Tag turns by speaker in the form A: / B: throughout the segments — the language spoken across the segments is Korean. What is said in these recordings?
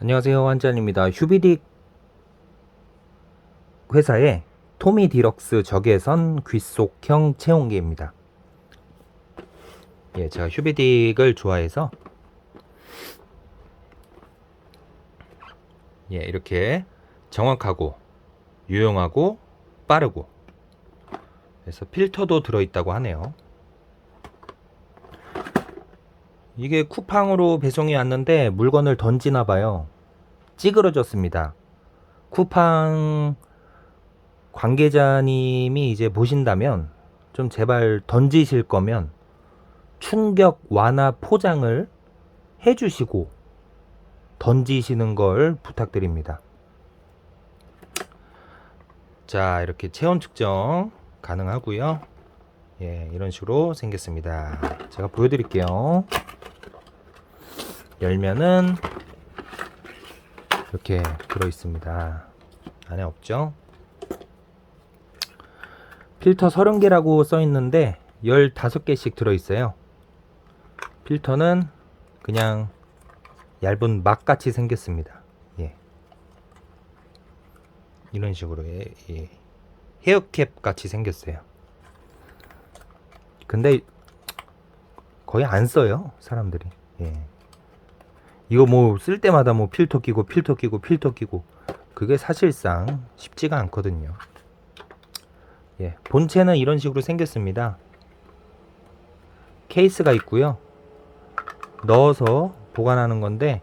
A: 안녕하세요 환짠입니다. 휴비딕 회사의 토미 디럭스 적외선 귓속형 체온계입니다. 예, 제가 휴비딕을 좋아해서 예, 이렇게 정확하고 유용하고 빠르고 그래서 필터도 들어있다고 하네요 이게 쿠팡으로 배송이 왔는데 물건을 던지나 봐요. 찌그러졌습니다. 쿠팡 관계자님이 이제 보신다면 좀 제발 던지실 거면 충격 완화 포장을 해주시고 던지시는 걸 부탁드립니다. 자, 이렇게 체온 측정 가능하고요. 예, 이런 식으로 생겼습니다. 제가 보여드릴게요. 열면은 이렇게 들어 있습니다. 안에 없죠? 필터 30개라고 써 있는데 15개씩 들어 있어요. 필터는 그냥 얇은 막 같이 생겼습니다. 예. 이런 식으로 예, 예. 헤어캡 같이 생겼어요. 근데 거의 안 써요, 사람들이. 예. 이거 뭐 쓸 때마다 뭐 필터 끼고 필터 끼고 필터 끼고 그게 사실상 쉽지가 않거든요. 예, 본체는 이런 식으로 생겼습니다. 케이스가 있고요. 넣어서 보관하는 건데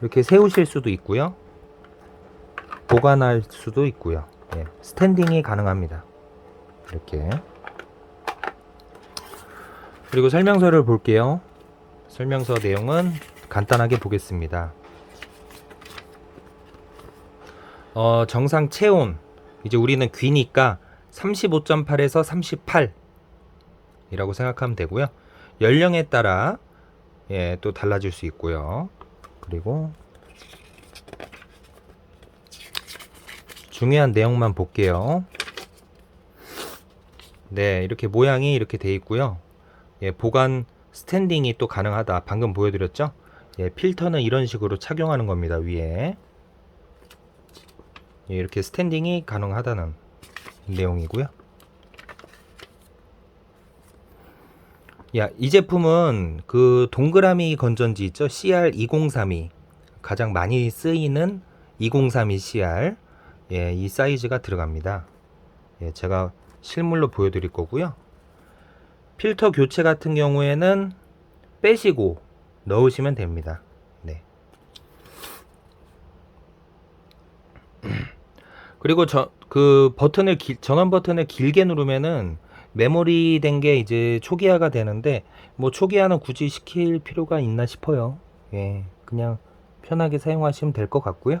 A: 이렇게 세우실 수도 있고요. 보관할 수도 있고요. 예, 스탠딩이 가능합니다. 이렇게. 그리고 설명서를 볼게요. 설명서 내용은 간단하게 보겠습니다. 어, 정상 체온. 이제 우리는 귀니까 35.8에서 38 이라고 생각하면 되고요. 연령에 따라 예, 또 달라질 수 있고요. 그리고 중요한 내용만 볼게요. 네, 이렇게 모양이 이렇게 돼 있고요. 예, 보관 스탠딩이 또 가능하다. 방금 보여드렸죠? 예, 필터는 이런 식으로 착용하는 겁니다. 위에 예, 이렇게 스탠딩이 가능하다는 내용이고요. 야, 이 제품은 그 동그라미 건전지 있죠? CR2032 가장 많이 쓰이는 2032 CR 예, 이 사이즈가 들어갑니다. 예, 제가 실물로 보여드릴 거고요. 필터 교체 같은 경우에는 빼시고 넣으시면 됩니다. 네. 그리고 저 그 버튼을 길- 전원 버튼을 길게 누르면은 메모리 된 게 이제 초기화가 되는데 뭐 초기화는 굳이 시킬 필요가 있나 싶어요. 예, 그냥 편하게 사용하시면 될 것 같고요.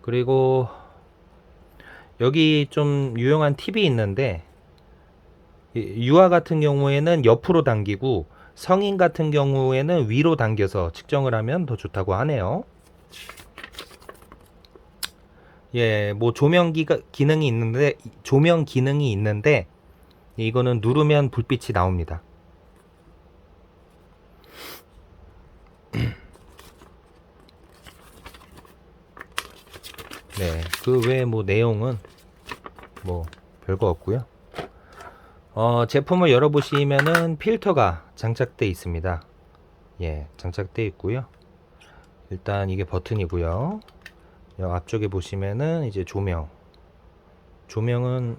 A: 그리고 여기 좀 유용한 팁이 있는데 이 유아 같은 경우에는 옆으로 당기고 성인 같은 경우에는 위로 당겨서 측정을 하면 더 좋다고 하네요. 예, 뭐 조명 기 기능이 있는데 조명 기능이 있는데 이거는 누르면 불빛이 나옵니다. 네, 그 외에 뭐 내용은 뭐 별거 없고요. 어, 제품을 열어보시면은 필터가 장착돼 있습니다. 예, 장착돼 있고요. 일단 이게 버튼이고요. 여 앞쪽에 보시면은 이제 조명. 조명은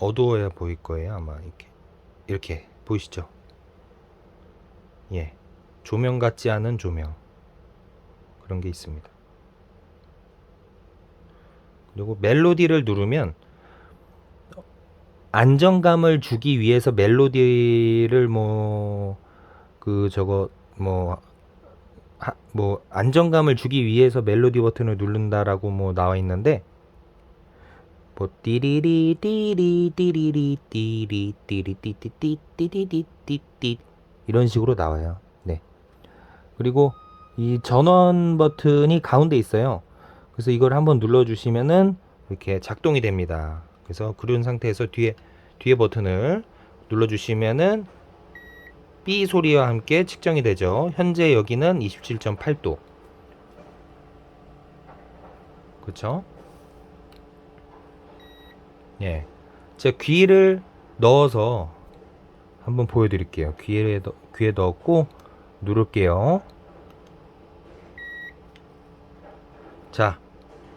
A: 어두워야 보일 거예요, 아마 이렇게. 이렇게 보이시죠? 예. 조명 같지 않은 조명. 그런 게 있습니다. 그리고 멜로디를 누르면 안정감을 주기 위해서 멜로디를 뭐 그 저거 뭐 하, 뭐 안정감을 주기 위해서 멜로디 버튼을 누른다라고 뭐 나와 있는데 뭐 띠리리 띠리 띠리리 띠리 띠리 띠띠띠 띠디디 띠띠 이런 식으로 나와요. 네. 그리고 이 전원 버튼이 가운데 있어요. 그래서 이걸 한번 눌러 주시면은 이렇게 작동이 됩니다. 그래서 그런 상태에서 뒤에 뒤에 버튼을 눌러 주시면은 삐 소리와 함께 측정이 되죠. 현재 여기는 27.8도. 그쵸? 예. 제 귀를 넣어서 한번 보여드릴게요. 귀에, 넣, 귀에 넣었고, 누를게요. 자,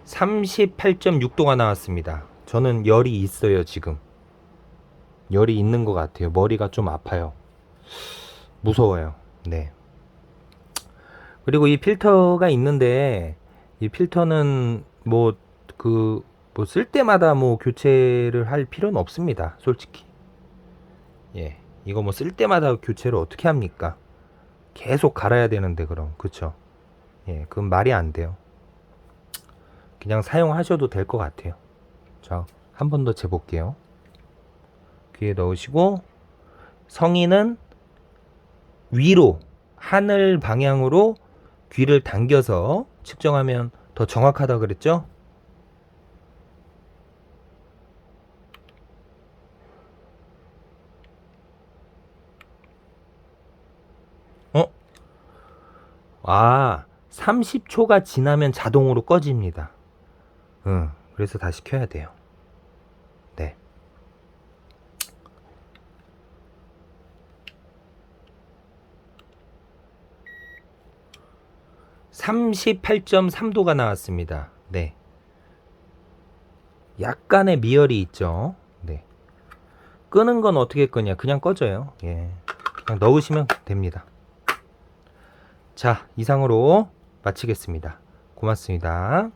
A: 38.6도가 나왔습니다. 저는 열이 있어요, 지금. 열이 있는 것 같아요. 머리가 좀 아파요. 무서워요. 네. 그리고 이 필터가 있는데, 이 필터는 뭐, 그, 뭐 쓸 때마다 뭐 교체를 할 필요는 없습니다. 솔직히. 예. 이거 뭐 쓸 때마다 교체를 어떻게 합니까? 계속 갈아야 되는데, 그럼. 그쵸? 예. 그건 말이 안 돼요. 그냥 사용하셔도 될 것 같아요. 자, 한 번 더 재볼게요. 귀에 넣으시고, 성인은 위로, 하늘 방향으로 귀를 당겨서 측정하면 더 정확하다 그랬죠? 어? 아, 30초가 지나면 자동으로 꺼집니다. 응, 그래서 다시 켜야 돼요. 네. (38.3도가) 나왔습니다. 네. 약간의 미열이 있죠. 네. 끄는 건 어떻게 끄냐? 그냥 꺼져요. 예. 그냥 넣으시면 됩니다. 자 이상으로 마치겠습니다. 고맙습니다